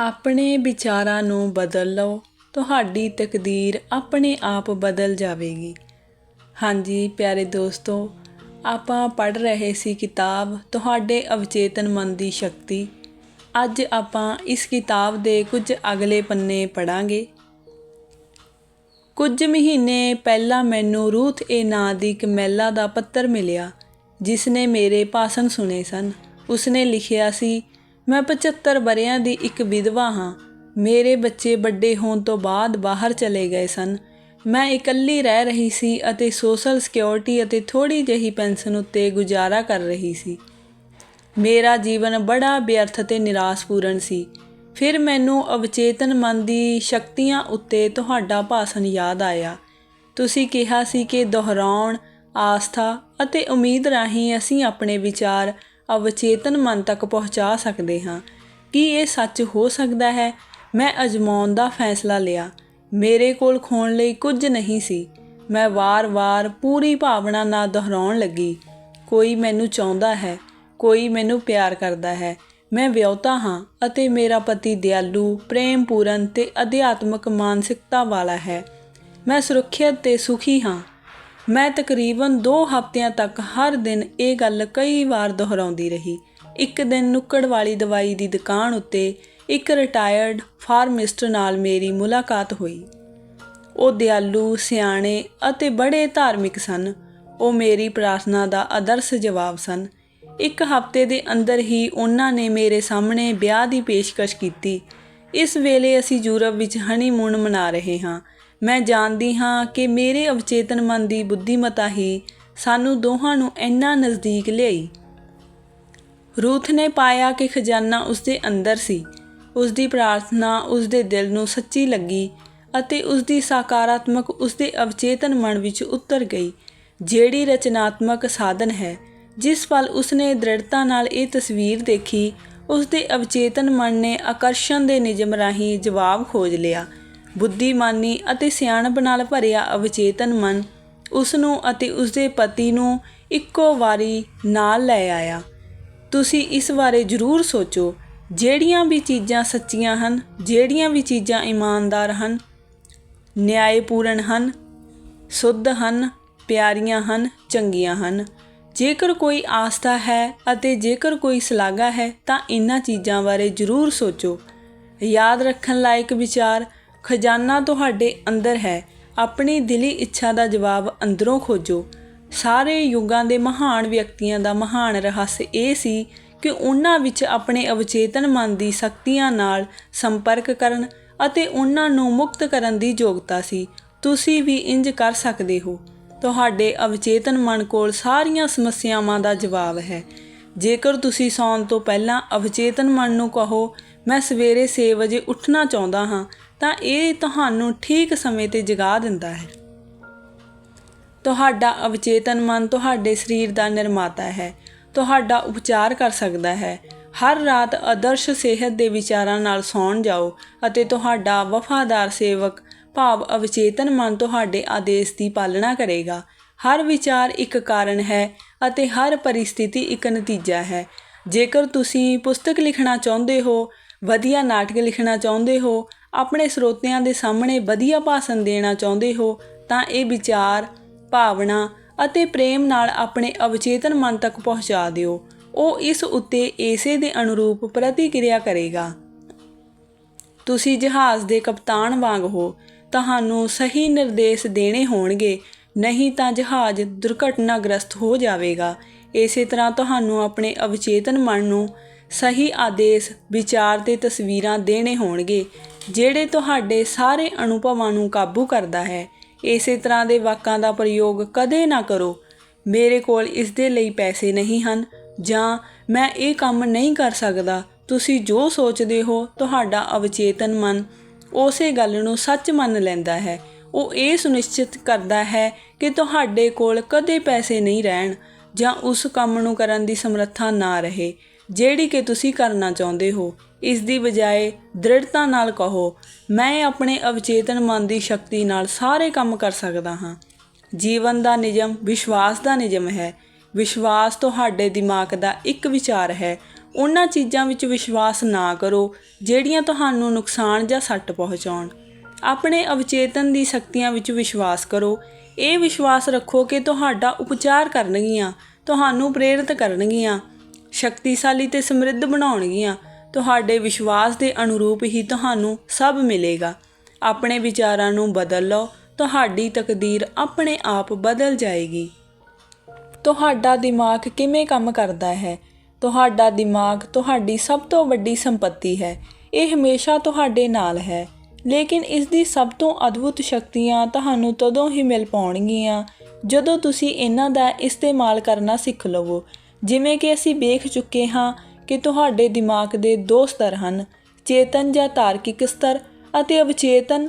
ਆਪਣੇ ਵਿਚਾਰਾਂ ਨੂੰ ਬਦਲ ਲਓ। ਤੁਹਾਡੀ ਤਕਦੀਰ ਆਪਣੇ ਆਪ ਬਦਲ ਜਾਵੇਗੀ। ਹਾਂਜੀ, ਪਿਆਰੇ ਦੋਸਤੋ, ਆਪਾਂ ਪੜ੍ਹ ਰਹੇ ਸੀ ਕਿਤਾਬ ਤੁਹਾਡੇ ਅਵਚੇਤਨ ਮਨ ਦੀ ਸ਼ਕਤੀ। ਅੱਜ ਆਪਾਂ ਇਸ ਕਿਤਾਬ ਦੇ ਕੁਝ ਅਗਲੇ ਪੰਨੇ ਪੜਾਂਗੇ ਕੁਝ ਮਹੀਨੇ ਪਹਿਲਾਂ ਮੈਨੂੰ ਰੂਥ ਏ ਨਾਂ ਦੀ ਇੱਕ ਮਹਿਲਾ ਦਾ ਪੱਤਰ ਮਿਲਿਆ ਜਿਸ ਨੇ ਮੇਰੇ ਭਾਸ਼ਣ ਸੁਣੇ ਸਨ। ਉਸਨੇ ਲਿਖਿਆ ਸੀ ਮੈਂ 75 ਬਰਿਆਂ ਦੀ ਇੱਕ ਵਿਧਵਾ ਹਾਂ। ਮੇਰੇ ਬੱਚੇ ਵੱਡੇ ਹੋਣ ਤੋਂ ਬਾਅਦ ਬਾਹਰ ਚਲੇ ਗਏ ਸਨ। ਮੈਂ ਇਕੱਲੀ ਰਹਿ ਰਹੀ ਸੀ ਅਤੇ ਸੋਸ਼ਲ ਸਿਕਿਉਰਿਟੀ ਅਤੇ ਥੋੜੀ ਜਿਹੀ ਪੈਨਸ਼ਨ ਉੱਤੇ ਗੁਜ਼ਾਰਾ ਕਰ ਰਹੀ ਸੀ। ਮੇਰਾ ਜੀਵਨ ਬੜਾ ਵਿਅਰਥ ਤੇ ਨਿਰਾਸ਼ਪੂਰਨ ਸੀ। ਫਿਰ ਮੈਨੂੰ ਅਵਚੇਤਨ ਮਨ ਦੀ ਸ਼ਕਤੀਆਂ ਉੱਤੇ ਤੁਹਾਡਾ ਭਾਸ਼ਣ ਯਾਦ ਆਇਆ। ਤੁਸੀਂ ਕਿਹਾ ਸੀ ਕਿ ਦੁਹਰਾਉਣ, ਆਸਥਾ ਅਤੇ ਉਮੀਦ ਰਾਹੀਂ ਅਸੀਂ ਆਪਣੇ ਵਿਚਾਰ ਅਵਚੇਤਨ ਮਨ ਤੱਕ ਪਹੁੰਚਾ ਸਕਦੇ ਹਾਂ। ਕੀ ਇਹ ਸੱਚ ਹੋ ਸਕਦਾ ਹੈ? ਮੈਂ ਅਜਮਾਉਣ ਦਾ ਫੈਸਲਾ ਲਿਆ। ਮੇਰੇ ਕੋਲ ਖੋਣ ਲਈ ਕੁਝ ਨਹੀਂ ਸੀ। ਮੈਂ ਵਾਰ-ਵਾਰ ਪੂਰੀ ਭਾਵਨਾ ਨਾਲ ਦੁਹਰਾਉਣ ਲੱਗੀ। ਕੋਈ ਮੈਨੂੰ ਚਾਹੁੰਦਾ ਹੈ, ਕੋਈ ਮੈਨੂੰ ਪਿਆਰ ਕਰਦਾ ਹੈ। ਮੈਂ ਵਿਆਹੁਤਾ ਹਾਂ ਅਤੇ ਮੇਰਾ ਪਤੀ ਦਿਆਲੂ, ਪ੍ਰੇਮਪੂਰਨ ਤੇ ਅਧਿਆਤਮਕ ਮਾਨਸਿਕਤਾ ਵਾਲਾ ਹੈ। ਮੈਂ ਸੁਰੱਖਿਅਤ ਤੇ ਸੁਖੀ ਹਾਂ। ਮੈਂ ਤਕਰੀਬਨ 2 ਹਫ਼ਤਿਆਂ ਤੱਕ ਹਰ ਦਿਨ ਇਹ ਗੱਲ ਕਈ ਵਾਰ ਦੁਹਰਾਉਂਦੀ ਰਹੀ। ਇੱਕ ਦਿਨ ਨੁੱਕੜ ਵਾਲੀ ਦਵਾਈ ਦੀ ਦੁਕਾਨ ਉੱਤੇ ਇੱਕ ਰਿਟਾਇਰਡ ਫਾਰਮਿਸਟ ਨਾਲ ਮੇਰੀ ਮੁਲਾਕਾਤ ਹੋਈ। ਉਹ ਦਿਆਲੂ, ਸਿਆਣੇ ਅਤੇ ਬੜੇ ਧਾਰਮਿਕ ਸਨ। ਉਹ ਮੇਰੀ ਪ੍ਰਾਰਥਨਾ ਦਾ ਆਦਰਸ਼ ਜਵਾਬ ਸਨ। ਇੱਕ ਹਫ਼ਤੇ ਦੇ ਅੰਦਰ ਹੀ ਉਹਨਾਂ ਨੇ ਮੇਰੇ ਸਾਹਮਣੇ ਵਿਆਹ ਦੀ ਪੇਸ਼ਕਸ਼ ਕੀਤੀ। ਇਸ ਵੇਲੇ ਅਸੀਂ ਯੂਰਪ ਵਿੱਚ ਹਨੀਮੂਨ ਮਨਾ ਰਹੇ ਹਾਂ। ਮੈਂ ਜਾਣਦੀ ਹਾਂ ਕਿ ਮੇਰੇ ਅਵਚੇਤਨ ਮਨ ਦੀ ਬੁੱਧੀਮਤਾ ਹੀ ਸਾਨੂੰ ਦੋਹਾਂ ਨੂੰ ਇੰਨਾ ਨਜ਼ਦੀਕ ਲਿਆਈ। ਰੂਥ ਨੇ ਪਾਇਆ ਕਿ ਖਜ਼ਾਨਾ ਉਸਦੇ ਅੰਦਰ ਸੀ। ਉਸ ਦੀ ਪ੍ਰਾਰਥਨਾ ਉਸ ਦੇ ਦਿਲ ਨੂੰ ਸੱਚੀ ਲੱਗੀ ਅਤੇ ਉਸ ਦੀ ਸਕਾਰਾਤਮਕ ਉਸ ਦੇ ਅਵਚੇਤਨ ਮਨ ਵਿੱਚ ਉਤਰ ਗਈ, ਜਿਹੜੀ ਰਚਨਾਤਮਕ ਸਾਧਨ ਹੈ, ਜਿਸ ਪਲ ਉਸਨੇ ਦ੍ਰਿੜਤਾ ਨਾਲ ਇਹ ਤਸਵੀਰ ਦੇਖੀ। ਉਸ ਦੇ ਅਵਚੇਤਨ ਮਨ ਨੇ ਆਕਰਸ਼ਣ ਦੇ ਨਿਯਮ ਰਾਹੀਂ ਜਵਾਬ ਖੋਜ ਲਿਆ। ਬੁੱਧੀਮਾਨੀ ਅਤੇ ਸਿਆਣਪ ਨਾਲ ਭਰਿਆ ਅਵਚੇਤਨ ਮਨ ਉਸ ਨੂੰ ਅਤੇ ਉਸ ਦੇ ਪਤੀ ਨੂੰ ਇੱਕੋ ਵਾਰੀ ਨਾਲ ਲੈ ਆਇਆ। ਤੁਸੀਂ ਇਸ ਬਾਰੇ ਜ਼ਰੂਰ ਸੋਚੋ, ਜਿਹੜੀਆਂ ਵੀ ਚੀਜ਼ਾਂ ਸੱਚੀਆਂ ਹਨ, ਜਿਹੜੀਆਂ ਵੀ ਚੀਜ਼ਾਂ ਇਮਾਨਦਾਰ ਹਨ ਨਿਆਏਪੂਰਨ ਹਨ, ਸੁੱਧ ਹਨ, ਪਿਆਰੀਆਂ ਹਨ, ਚੰਗੀਆਂ ਹਨ। ਜੇਕਰ ਕੋਈ ਆਸਥਾ ਹੈ ਅਤੇ ਜੇਕਰ ਕੋਈ ਸਲਾਗਾ ਹੈ, ਤਾਂ ਇਹਨਾਂ ਚੀਜ਼ਾਂ ਬਾਰੇ ਜ਼ਰੂਰ ਸੋਚੋ। ਯਾਦ ਰੱਖਣ ਲਾਇਕ ਵਿਚਾਰ ਖਜ਼ਾਨਾ ਤੁਹਾਡੇ ਅੰਦਰ ਹੈ। ਆਪਣੀ ਦਿਲੀ ਇੱਛਾ ਦਾ ਜਵਾਬ ਅੰਦਰੋਂ ਖੋਜੋ। ਸਾਰੇ ਯੁੱਗਾਂ ਦੇ ਮਹਾਨ ਵਿਅਕਤੀਆਂ ਦਾ ਮਹਾਨ ਰਹੱਸ ਇਹ ਸੀ ਕਿ ਉਹਨਾਂ ਵਿੱਚ ਆਪਣੇ ਅਵਚੇਤਨ ਮਨ ਦੀ ਸ਼ਕਤੀਆਂ ਨਾਲ ਸੰਪਰਕ ਕਰਨ ਅਤੇ ਉਹਨਾਂ ਨੂੰ ਮੁਕਤ ਕਰਨ ਦੀ ਯੋਗਤਾ ਸੀ। ਤੁਸੀਂ ਵੀ ਇੰਜ ਕਰ ਸਕਦੇ ਹੋ। ਤੁਹਾਡੇ ਅਵਚੇਤਨ ਮਨ ਕੋਲ ਸਾਰੀਆਂ ਸਮੱਸਿਆਵਾਂ ਦਾ ਜਵਾਬ ਹੈ। ਜੇਕਰ ਤੁਸੀਂ ਸੌਣ ਤੋਂ ਪਹਿਲਾਂ ਅਵਚੇਤਨ ਮਨ ਨੂੰ ਕਹੋ, ਮੈਂ ਸਵੇਰੇ 6 ਵਜੇ ਉੱਠਣਾ ਚਾਹੁੰਦਾ ਹਾਂ ਤਾਂ ਇਹ ਤੁਹਾਨੂੰ ਠੀਕ ਸਮੇਂ ਤੇ ਜਗਾ ਦਿੰਦਾ ਹੈ। ਤੁਹਾਡਾ ਅਵਚੇਤਨ ਮਨ ਤੁਹਾਡੇ ਸਰੀਰ ਦਾ ਨਿਰਮਾਤਾ ਹੈ। ਤੁਹਾਡਾ ਉਪਚਾਰ ਕਰ ਸਕਦਾ ਹੈ। ਹਰ ਰਾਤ ਆਦਰਸ਼ ਸਿਹਤ ਦੇ ਵਿਚਾਰਾਂ ਨਾਲ ਸੌਣ ਜਾਓ ਅਤੇ ਤੁਹਾਡਾ ਵਫਾਦਾਰ ਸੇਵਕ ਭਾਵ ਅਵਚੇਤਨ ਮਨ ਤੁਹਾਡੇ ਆਦੇਸ਼ ਦੀ ਪਾਲਣਾ ਕਰੇਗਾ। ਹਰ ਵਿਚਾਰ ਇੱਕ ਕਾਰਨ ਹੈ ਅਤੇ ਹਰ ਪਰਿਸਥਿਤੀ ਇੱਕ ਨਤੀਜਾ ਹੈ। ਜੇਕਰ ਤੁਸੀਂ ਪੁਸਤਕ ਲਿਖਣਾ ਚਾਹੁੰਦੇ ਹੋ, ਵਧੀਆ ਨਾਟਕ ਲਿਖਣਾ ਚਾਹੁੰਦੇ ਹੋ ਆਪਣੇ ਸਰੋਤਿਆਂ ਦੇ ਸਾਹਮਣੇ ਵਧੀਆ ਭਾਸ਼ਣ ਦੇਣਾ ਚਾਹੁੰਦੇ ਹੋ ਤਾਂ ਇਹ ਵਿਚਾਰ, ਭਾਵਨਾ ਅਤੇ ਪ੍ਰੇਮ ਨਾਲ ਆਪਣੇ ਅਵਚੇਤਨ ਮਨ ਤੱਕ ਪਹੁੰਚਾ ਦਿਓ। ਉਹ ਇਸ ਉੱਤੇ ਏਸੇ ਦੇ ਅਨੁਰੂਪ ਪ੍ਰਤੀਕਿਰਿਆ ਕਰੇਗਾ। ਤੁਸੀਂ ਜਹਾਜ਼ ਦੇ ਕਪਤਾਨ ਵਾਂਗ ਹੋ। ਤੁਹਾਨੂੰ ਸਹੀ ਨਿਰਦੇਸ਼ ਦੇਣੇ ਹੋਣਗੇ। ਨਹੀਂ ਤਾਂ ਜਹਾਜ਼ ਦੁਰਘਟਨਾਗ੍ਰਸਤ ਹੋ ਜਾਵੇਗਾ। ਇਸੇ ਤਰ੍ਹਾਂ ਤੁਹਾਨੂੰ ਆਪਣੇ ਅਵਚੇਤਨ ਮਨ ਨੂੰ ਸਹੀ ਆਦੇਸ਼, ਵਿਚਾਰ ਤੇ ਤਸਵੀਰਾਂ ਦੇਣੇ ਹੋਣਗੇ। ਜਿਹੜੇ ਤੁਹਾਡੇ ਸਾਰੇ ਅਨੁਭਵਾਂ ਨੂੰ ਕਾਬੂ ਕਰਦਾ ਹੈ, ਇਸੇ ਤਰ੍ਹਾਂ ਦੇ ਵਾਕਾਂ ਦਾ ਪ੍ਰਯੋਗ ਕਦੇ ਨਾ ਕਰੋ। ਮੇਰੇ ਕੋਲ ਇਸ ਦੇ ਲਈ ਪੈਸੇ ਨਹੀਂ ਹਨ, ਜਾਂ ਮੈਂ ਇਹ ਕੰਮ ਨਹੀਂ ਕਰ ਸਕਦਾ। ਤੁਸੀਂ ਜੋ ਸੋਚਦੇ ਹੋ, ਤੁਹਾਡਾ ਅਵਚੇਤਨ ਮਨ ਉਸੇ ਗੱਲ ਨੂੰ ਸੱਚ ਮੰਨ ਲੈਂਦਾ ਹੈ। ਉਹ ਇਹ ਸੁਨਿਸ਼ਚਿਤ ਕਰਦਾ ਹੈ ਕਿ ਤੁਹਾਡੇ ਕੋਲ ਕਦੇ ਪੈਸੇ ਨਹੀਂ ਰਹਿਣ, ਜਾਂ ਉਸ ਕੰਮ ਨੂੰ ਕਰਨ ਦੀ ਸਮਰੱਥਾ ਨਾ ਰਹੇ, ਜਿਹੜੀ ਕਿ ਤੁਸੀਂ ਕਰਨਾ ਚਾਹੁੰਦੇ ਹੋ। ਇਸ ਦੀ ਬਜਾਏ ਦ੍ਰਿੜਤਾ ਨਾਲ ਕਹੋ, ਮੈਂ ਆਪਣੇ ਅਵਚੇਤਨ ਮਨ ਦੀ ਸ਼ਕਤੀ ਨਾਲ ਸਾਰੇ ਕੰਮ ਕਰ ਸਕਦਾ ਹਾਂ। ਜੀਵਨ ਦਾ ਨਿਯਮ, ਵਿਸ਼ਵਾਸ ਦਾ ਨਿਯਮ ਹੈ। ਵਿਸ਼ਵਾਸ ਤੁਹਾਡੇ ਦਿਮਾਗ ਦਾ ਇੱਕ ਵਿਚਾਰ ਹੈ। ਉਹਨਾਂ ਚੀਜ਼ਾਂ ਵਿੱਚ ਵਿਸ਼ਵਾਸ ਨਾ ਕਰੋ, ਜਿਹੜੀਆਂ ਤੁਹਾਨੂੰ ਨੁਕਸਾਨ ਜਾਂ ਸੱਟ ਪਹੁੰਚਾਉਣ। ਆਪਣੇ ਅਵਚੇਤਨ ਦੀ ਸ਼ਕਤੀਆਂ ਵਿੱਚ ਵਿਸ਼ਵਾਸ ਕਰੋ। ਇਹ ਵਿਸ਼ਵਾਸ ਰੱਖੋ ਕਿ ਤੁਹਾਡਾ ਉਪਚਾਰ ਕਰਨਗੀਆਂ, ਤੁਹਾਨੂੰ ਪ੍ਰੇਰਿਤ ਕਰਨਗੀਆਂ, ਸ਼ਕਤੀਸ਼ਾਲੀ ਤੇ ਸਮਰਿੱਧ ਬਣਾਉਣਗੀਆਂ। ਤੁਹਾਡੇ ਵਿਸ਼ਵਾਸ ਦੇ ਅਨੁਰੂਪ ਹੀ ਤੁਹਾਨੂੰ ਸਭ ਮਿਲੇਗਾ। ਆਪਣੇ ਵਿਚਾਰਾਂ ਨੂੰ ਬਦਲ ਲਓ, ਤੁਹਾਡੀ ਤਕਦੀਰ ਆਪਣੇ ਆਪ ਬਦਲ ਜਾਏਗੀ। ਤੁਹਾਡਾ ਦਿਮਾਗ ਕਿਵੇਂ ਕੰਮ ਕਰਦਾ ਹੈ? ਤੁਹਾਡਾ ਦਿਮਾਗ ਤੁਹਾਡੀ ਸਭ ਤੋਂ ਵੱਡੀ ਸੰਪਤੀ ਹੈ। ਇਹ ਹਮੇਸ਼ਾ ਤੁਹਾਡੇ ਨਾਲ ਹੈ। ਲੇਕਿਨ ਇਸ ਦੀ ਸਭ ਤੋਂ ਅਦਭੁਤ ਸ਼ਕਤੀਆਂ ਤੁਹਾਨੂੰ ਤਦੋਂ ਹੀ ਮਿਲ ਪਾਉਣਗੀਆਂ ਜਦੋਂ ਤੁਸੀਂ ਇਹਨਾਂ ਦਾ ਇਸਤੇਮਾਲ ਕਰਨਾ ਸਿੱਖ ਲਵੋ। ਜਿਵੇਂ ਕਿ ਅਸੀਂ ਵੇਖ ਚੁੱਕੇ ਹਾਂ ਕਿ ਤੁਹਾਡੇ ਦਿਮਾਗ ਦੇ ਦੋ ਸਤਰ ਹਨ, ਚੇਤਨ ਜਾਂ ਤਾਰਕਿਕ ਸਤਰ ਅਤੇ ਅਵਚੇਤਨ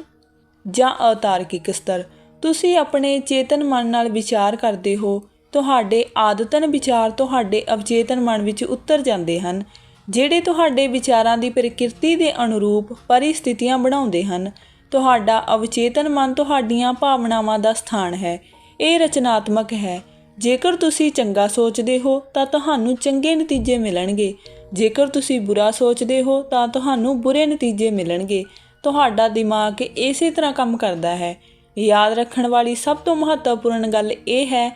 ਜਾਂ ਅਤਾਰਕਿਕ ਸਤਰ। ਤੁਸੀਂ ਆਪਣੇ ਚੇਤਨ ਮਨ ਨਾਲ ਵਿਚਾਰ ਕਰਦੇ ਹੋ, ਤੁਹਾਡੇ ਆਦਤਨ ਵਿਚਾਰ ਤੁਹਾਡੇ ਅਵਚੇਤਨ ਮਨ ਵਿੱਚ ਉਤਰ ਜਾਂਦੇ ਹਨ, ਜਿਹੜੇ ਤੁਹਾਡੇ ਵਿਚਾਰਾਂ ਦੀ ਪ੍ਰਕਿਰਤੀ ਦੇ ਅਨੁਰੂਪ ਪਰਿਸਥਿਤੀਆਂ ਬਣਾਉਂਦੇ ਹਨ। ਤੁਹਾਡਾ ਅਵਚੇਤਨ ਮਨ ਤੁਹਾਡੀਆਂ ਭਾਵਨਾਵਾਂ ਦਾ ਸਥਾਨ ਹੈ, ਇਹ ਰਚਨਾਤਮਕ ਹੈ। ਜੇਕਰ ਤੁਸੀਂ ਚੰਗਾ ਸੋਚਦੇ ਹੋ, ਤਾਂ ਤੁਹਾਨੂੰ ਚੰਗੇ ਨਤੀਜੇ ਮਿਲਣਗੇ। ਜੇਕਰ ਤੁਸੀਂ ਬੁਰਾ ਸੋਚਦੇ ਹੋ, ਤਾਂ ਤੁਹਾਨੂੰ ਬੁਰੇ ਨਤੀਜੇ ਮਿਲਣਗੇ। ਤੁਹਾਡਾ ਦਿਮਾਗ ਇਸੇ ਤਰ੍ਹਾਂ ਕੰਮ ਕਰਦਾ ਹੈ। ਯਾਦ ਰੱਖਣ ਵਾਲੀ ਸਭ ਤੋਂ ਮਹੱਤਵਪੂਰਨ ਗੱਲ ਇਹ ਹੈ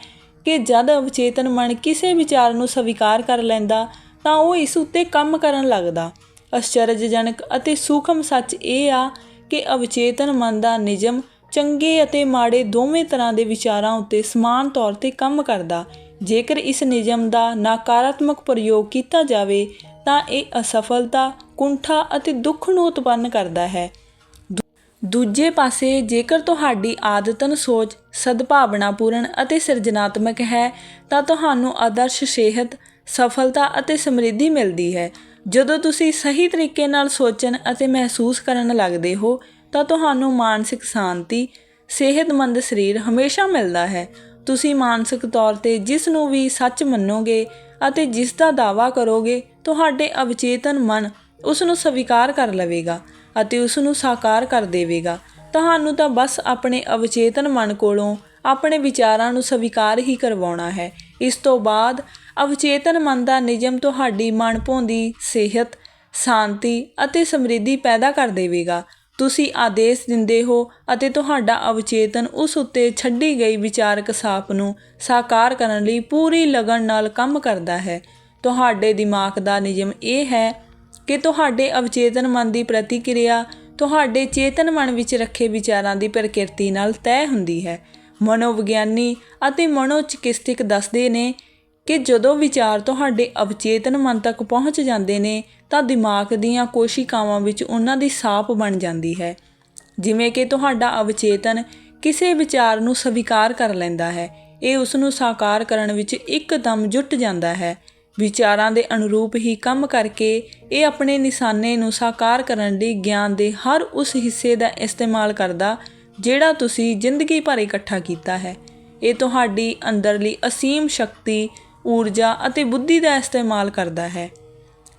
ਕਿ ਜਦ ਅਵਚੇਤਨ ਮਨ ਕਿਸੇ ਵਿਚਾਰ ਨੂੰ ਸਵੀਕਾਰ ਕਰ ਲੈਂਦਾ, ਤਾਂ ਉਹ ਇਸ ਉੱਤੇ ਕੰਮ ਕਰਨ ਲੱਗਦਾ। ਅਚਰਜਜਨਕ ਅਤੇ ਸੂਖਮ ਸੱਚ ਇਹ ਆ ਕਿ ਅਵਚੇਤਨ ਮਨ ਦਾ ਨਿਯਮ ਚੰਗੇ ਅਤੇ ਮਾੜੇ ਦੋਵੇਂ ਤਰ੍ਹਾਂ ਦੇ ਵਿਚਾਰਾਂ ਉੱਤੇ ਸਮਾਨ ਤੌਰ ਤੇ ਕੰਮ ਕਰਦਾ। ਜੇਕਰ ਇਸ ਨਿਯਮ ਦਾ ਨਕਾਰਾਤਮਕ ਪ੍ਰਯੋਗ ਕੀਤਾ ਜਾਵੇ, ਤਾਂ ਇਹ ਅਸਫਲਤਾ, ਕੁੰਠਾ ਅਤੇ ਦੁੱਖ ਨੂੰ ਉਤਪੰਨ ਕਰਦਾ ਹੈ। ਦੂਜੇ ਪਾਸੇ, ਜੇਕਰ ਤੁਹਾਡੀ ਆਦਤਨ ਸੋਚ ਸਦਭਾਵਨਾਪੂਰਨ ਅਤੇ ਸਿਰਜਣਾਤਮਕ ਹੈ, ਤਾਂ ਤੁਹਾਨੂੰ ਆਦਰਸ਼ ਸਿਹਤ, ਸਫਲਤਾ ਅਤੇ ਸਮਰਿੱਧੀ ਮਿਲਦੀ ਹੈ। ਜਦੋਂ ਤੁਸੀਂ ਸਹੀ ਤਰੀਕੇ ਨਾਲ ਸੋਚਣ ਅਤੇ ਮਹਿਸੂਸ ਕਰਨ ਲੱਗਦੇ ਹੋ ਤਾਂ ਤੁਹਾਨੂੰ ਮਾਨਸਿਕ ਸ਼ਾਂਤੀ, ਸਿਹਤਮੰਦ ਸਰੀਰ ਹਮੇਸ਼ਾ ਮਿਲਦਾ ਹੈ। ਤੁਸੀਂ ਮਾਨਸਿਕ ਤੌਰ ਤੇ ਜਿਸ ਨੂੰ ਵੀ ਸੱਚ ਮੰਨੋਗੇ ਅਤੇ ਜਿਸ ਦਾ ਦਾਵਾ ਕਰੋਗੇ, ਤੁਹਾਡੇ ਅਵਚੇਤਨ ਮਨ ਉਸ ਨੂੰ ਸਵੀਕਾਰ ਕਰ ਲਵੇਗਾ ਅਤੇ ਉਸ ਨੂੰ ਸਾਕਾਰ ਕਰ ਦੇਵੇਗਾ। ਤੁਹਾਨੂੰ ਤਾਂ ਬਸ ਆਪਣੇ ਅਵਚੇਤਨ ਮਨ ਕੋਲੋਂ ਆਪਣੇ ਵਿਚਾਰਾਂ ਨੂੰ ਸਵੀਕਾਰ ਹੀ ਕਰਵਾਉਣਾ ਹੈ। ਇਸ ਤੋਂ ਬਾਅਦ ਅਵਚੇਤਨ ਮਨ ਦਾ ਨਿਯਮ ਤੁਹਾਡੀ ਮਨ ਭੌਂਦੀ ਸਿਹਤ, ਸ਼ਾਂਤੀ ਅਤੇ ਸਮਰਿੱਧੀ ਪੈਦਾ ਕਰ ਦੇਵੇਗਾ। ਤੁਸੀਂ ਆਦੇਸ਼ ਦਿੰਦੇ ਹੋ ਅਤੇ ਤੁਹਾਡਾ ਅਵਚੇਤਨ ਉਸ ਉੱਤੇ ਛੱਡੀ ਗਈ ਵਿਚਾਰਕ ਸਾਪ ਨੂੰ ਸਾਕਾਰ ਕਰਨ ਲਈ ਪੂਰੀ ਲਗਨ ਨਾਲ ਕੰਮ ਕਰਦਾ ਹੈ। ਤੁਹਾਡੇ ਦਿਮਾਗ ਦਾ ਨਿਯਮ ਇਹ ਹੈ ਕਿ ਤੁਹਾਡੇ ਅਵਚੇਤਨ ਮਨ ਦੀ ਪ੍ਰਤੀਕਿਰਿਆ ਤੁਹਾਡੇ ਚੇਤਨ ਮਨ ਵਿੱਚ ਰੱਖੇ ਵਿਚਾਰਾਂ ਦੀ ਪ੍ਰਕਿਰਤੀ ਨਾਲ ਤੈਅ ਹੁੰਦੀ ਹੈ। ਮਨੋਵਿਗਿਆਨੀ ਅਤੇ ਮਨੋਚਿਕਿਤਸਕ ਦੱਸਦੇ ਨੇ ਕਿ ਜਦੋਂ ਵਿਚਾਰ ਤੁਹਾਡੇ ਅਵਚੇਤਨ ਮਨ ਤੱਕ ਪਹੁੰਚ ਜਾਂਦੇ ਨੇ, ਤਾਂ ਦਿਮਾਗ ਦੀਆਂ ਕੋਸ਼ਿਕਾਵਾਂ ਵਿੱਚ ਉਹਨਾਂ ਦੀ ਸਾਪ ਬਣ ਜਾਂਦੀ ਹੈ। ਜਿਵੇਂ ਕਿ ਤੁਹਾਡਾ ਅਵਚੇਤਨ ਕਿਸੇ ਵਿਚਾਰ ਨੂੰ ਸਵੀਕਾਰ ਕਰ ਲੈਂਦਾ ਹੈ। ਇਹ ਉਸ ਨੂੰ ਸਾਕਾਰ ਕਰਨ ਵਿੱਚ ਇੱਕਦਮ ਜੁਟ ਜਾਂਦਾ ਹੈ। ਵਿਚਾਰਾਂ ਦੇ ਅਨੁਰੂਪ ਹੀ ਕੰਮ ਕਰਕੇ ਇਹ ਆਪਣੇ ਨਿਸ਼ਾਨੇ ਨੂੰ ਸਾਕਾਰ ਕਰਨ ਲਈ ਗਿਆਨ ਦੇ ਹਰ ਉਸ ਹਿੱਸੇ ਦਾ ਇਸਤੇਮਾਲ ਕਰਦਾ, ਜਿਹੜਾ ਤੁਸੀਂ ਜ਼ਿੰਦਗੀ ਭਰ ਇਕੱਠਾ ਕੀਤਾ ਹੈ। ਇਹ ਤੁਹਾਡੀ ਅੰਦਰਲੀ ਅਸੀਮ ਸ਼ਕਤੀ ਊਰਜਾ ਅਤੇ ਬੁੱਧੀ ਦਾ ਇਸਤੇਮਾਲ ਕਰਦਾ ਹੈ।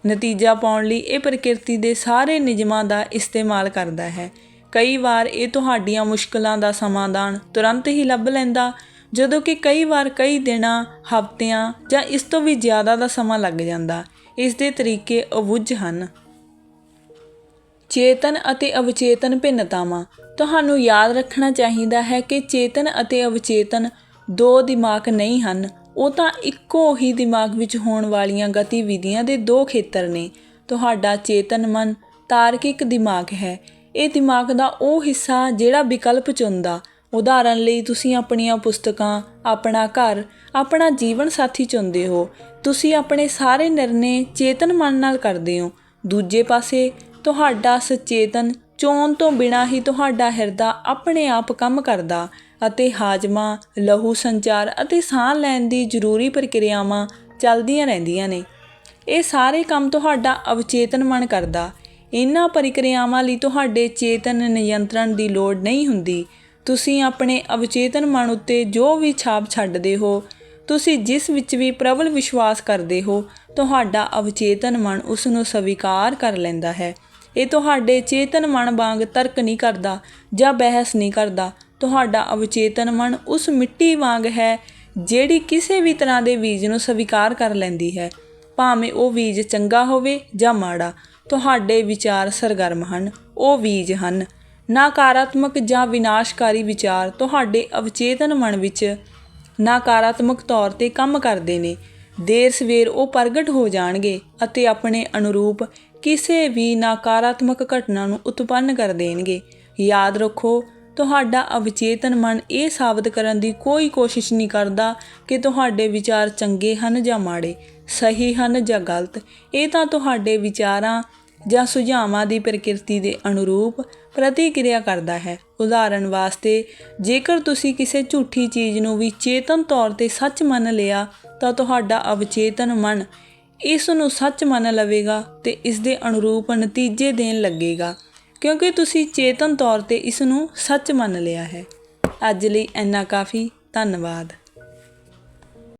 ਨਤੀਜਾ ਪਾਉਣ ਲਈ ਇਹ ਪ੍ਰਕਿਰਤੀ ਦੇ ਸਾਰੇ ਨਿਯਮਾਂ ਦਾ ਇਸਤੇਮਾਲ ਕਰਦਾ ਹੈ। ਕਈ ਵਾਰ ਇਹ ਤੁਹਾਡੀਆਂ ਮੁਸ਼ਕਲਾਂ ਦਾ ਸਮਾਧਾਨ ਤੁਰੰਤ ਹੀ ਲੱਭ ਲੈਂਦਾ, ਜਦੋਂ ਕਿ ਕਈ ਵਾਰ ਕਈ ਦਿਨਾਂ, ਹਫ਼ਤਿਆਂ ਜਾਂ ਇਸ ਤੋਂ ਵੀ ਜ਼ਿਆਦਾ ਦਾ ਸਮਾਂ ਲੱਗ ਜਾਂਦਾ। ਇਸ ਦੇ ਤਰੀਕੇ ਅਵੁੱਝ ਹਨ। ਚੇਤਨ ਅਤੇ ਅਵਚੇਤਨ ਭਿੰਨਤਾਵਾਂ। ਤੁਹਾਨੂੰ ਯਾਦ ਰੱਖਣਾ ਚਾਹੀਦਾ ਹੈ ਕਿ ਚੇਤਨ ਅਤੇ ਅਵਚੇਤਨ ਦੋ ਦਿਮਾਗ ਨਹੀਂ ਹਨ। ਉਹ ਤਾਂ ਇੱਕੋ ਹੀ ਦਿਮਾਗ ਵਿੱਚ ਹੋਣ ਵਾਲੀਆਂ ਗਤੀਵਿਧੀਆਂ ਦੇ ਦੋ ਖੇਤਰ ਨੇ। ਤੁਹਾਡਾ ਚੇਤਨ ਮਨ ਤਾਰਕਿਕ ਦਿਮਾਗ ਹੈ। ਇਹ ਦਿਮਾਗ ਦਾ ਉਹ ਹਿੱਸਾ ਜਿਹੜਾ ਵਿਕਲਪ ਚੁਣਦਾ। ਉਦਾਹਰਨ ਲਈ, ਤੁਸੀਂ ਆਪਣੀਆਂ ਪੁਸਤਕਾਂ, ਆਪਣਾ ਘਰ, ਆਪਣਾ ਜੀਵਨ ਸਾਥੀ ਚੁਣਦੇ ਹੋ। ਤੁਸੀਂ ਆਪਣੇ ਸਾਰੇ ਨਿਰਣੇ ਚੇਤਨ ਮਨ ਨਾਲ ਕਰਦੇ ਹੋ। ਦੂਜੇ ਪਾਸੇ, ਤੁਹਾਡਾ ਸਚੇਤਨ ਚੋਣ ਤੋਂ ਬਿਨਾ ਹੀ ਤੁਹਾਡਾ ਹਿਰਦਾ ਆਪਣੇ ਆਪ ਕੰਮ ਕਰਦਾ। ਅਤੇ ਹਾਜਮਾ, ਲਹੂ ਸੰਚਾਰ ਅਤੇ ਸਾਹ ਲੈਣ ਦੀ ਜ਼ਰੂਰੀ ਪ੍ਰਕਿਰਿਆਵਾਂ ਚੱਲਦੀਆਂ ਰਹਿੰਦੀਆਂ ਨੇ। ਇਹ ਸਾਰੇ ਕੰਮ ਤੁਹਾਡਾ ਅਵਚੇਤਨ ਮਨ ਕਰਦਾ। ਇਹਨਾਂ ਪ੍ਰਕਿਰਿਆਵਾਂ ਲਈ ਤੁਹਾਡੇ ਚੇਤਨ ਨਿਯੰਤਰਣ ਦੀ ਲੋੜ ਨਹੀਂ ਹੁੰਦੀ। ਤੁਸੀਂ ਆਪਣੇ ਅਵਚੇਤਨ ਮਨ ਉੱਤੇ ਜੋ ਵੀ ਛਾਪ ਛੱਡਦੇ ਹੋ, ਤੁਸੀਂ ਜਿਸ ਵਿੱਚ ਵੀ ਪ੍ਰਬਲ ਵਿਸ਼ਵਾਸ ਕਰਦੇ ਹੋ, ਤੁਹਾਡਾ ਅਵਚੇਤਨ ਮਨ ਉਸ ਨੂੰ ਸਵੀਕਾਰ ਕਰ ਲੈਂਦਾ ਹੈ। ਇਹ ਤੁਹਾਡੇ ਚੇਤਨ ਮਨ ਵਾਂਗ ਤਰਕ ਨਹੀਂ ਕਰਦਾ ਜਾਂ ਬਹਿਸ ਨਹੀਂ ਕਰਦਾ। ਤੁਹਾਡਾ ਅਵਚੇਤਨ ਮਨ ਉਸ ਮਿੱਟੀ ਵਾਂਗ ਹੈ, ਜਿਹੜੀ ਕਿਸੇ ਵੀ ਤਰ੍ਹਾਂ ਦੇ ਬੀਜ ਨੂੰ ਸਵੀਕਾਰ ਕਰ ਲੈਂਦੀ ਹੈ। ਭਾਵੇਂ ਉਹ ਬੀਜ ਚੰਗਾ ਹੋਵੇ ਜਾਂ ਮਾੜਾ, ਤੁਹਾਡੇ ਵਿਚਾਰ ਸਰਗਰਮ ਹਨ, ਉਹ ਬੀਜ ਹਨ। ਨਕਾਰਾਤਮਕ ਜਾਂ ਵਿਨਾਸ਼ਕਾਰੀ ਵਿਚਾਰ ਤੁਹਾਡੇ ਅਵਚੇਤਨ ਮਨ ਵਿੱਚ ਨਕਾਰਾਤਮਕ ਤੌਰ ਤੇ ਕੰਮ ਕਰਦੇ ਨੇ। ਦੇਰ ਸਵੇਰ ਉਹ ਪ੍ਰਗਟ ਹੋ ਜਾਣਗੇ ਅਤੇ ਆਪਣੇ ਅਨੁਰੂਪ ਕਿਸੇ ਵੀ ਨਕਾਰਾਤਮਕ ਘਟਨਾ ਨੂੰ ਉਤਪੰਨ ਕਰ ਦੇਣਗੇ। ਯਾਦ ਰੱਖੋ ਤੁਹਾਡਾ ਅਵਚੇਤਨ ਮਨ ਇਹ ਸਾਬਤ ਕਰਨ ਦੀ ਕੋਈ ਕੋਸ਼ਿਸ਼ ਨਹੀਂ ਕਰਦਾ ਕਿ ਤੁਹਾਡੇ ਵਿਚਾਰ ਚੰਗੇ ਹਨ ਜਾਂ ਮਾੜੇ, ਸਹੀ ਹਨ ਜਾਂ ਗਲਤ। ਇਹ ਤਾਂ ਤੁਹਾਡੇ ਵਿਚਾਰਾਂ ਜਾਂ ਸੁਝਾਵਾਂ ਦੀ ਪ੍ਰਕਿਰਤੀ ਦੇ ਅਨੁਰੂਪ ਪ੍ਰਤੀਕਿਰਿਆ ਕਰਦਾ ਹੈ। ਉਦਾਹਰਣ ਵਾਸਤੇ, ਜੇਕਰ ਤੁਸੀਂ ਕਿਸੇ ਝੂਠੀ ਚੀਜ਼ ਨੂੰ ਵੀ ਚੇਤਨ ਤੌਰ ਤੇ ਸੱਚ ਮੰਨ ਲਿਆ, ਤਾਂ ਤੁਹਾਡਾ ਅਵਚੇਤਨ ਮਨ ਇਸ ਨੂੰ ਸੱਚ ਮੰਨ ਲਵੇਗਾ ਤੇ ਇਸ ਦੇ ਅਨੁਰੂਪ ਨਤੀਜੇ ਦੇਣ ਲੱਗੇਗਾ। ਕਿਉਂਕਿ ਤੁਸੀਂ ਚੇਤਨ ਤੌਰ ਤੇ ਇਸ ਨੂੰ ਸੱਚ ਮੰਨ ਲਿਆ ਹੈ। ਅੱਜ ਲਈ ਇੰਨਾ ਕਾਫੀ। ਧੰਨਵਾਦ।